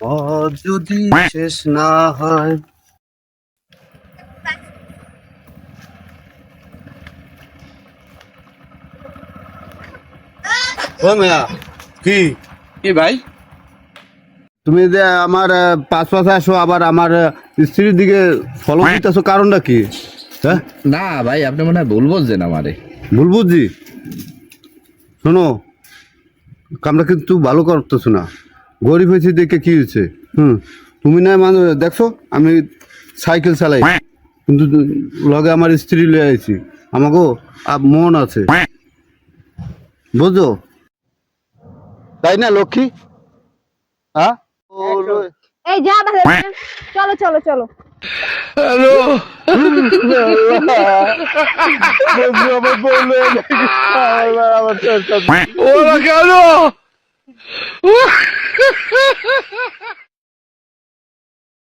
পথ যদি শেষ না হয়। ও মেয়া কি? কি ভাই? তুমি যে আমার পাঁচ পাশে আসো আবার আমার স্ত্রীর দিকে ফলো দিতেছো কারণটা কি? হ্যাঁ? না ভাই আপনি মনে হয় ভুল বলছেন আমারে। ভুল বুঝছি? শোনো কামটা কিন্তু ভালো করতেছো না। গরিব হয়েছে দেখে কি হয়েছে? হুম। তুমি না মানুষ দেখছ? আমি সাইকেল চালাই। কিন্তু লগে আমার স্ত্রী লয়ে আইছি। আমাকেও মন আছে। বুঝছ? তাই না লক্ষ্মী? হ্যাঁ এই যা চলো চলো চলো। আমার বলল আমার কেন?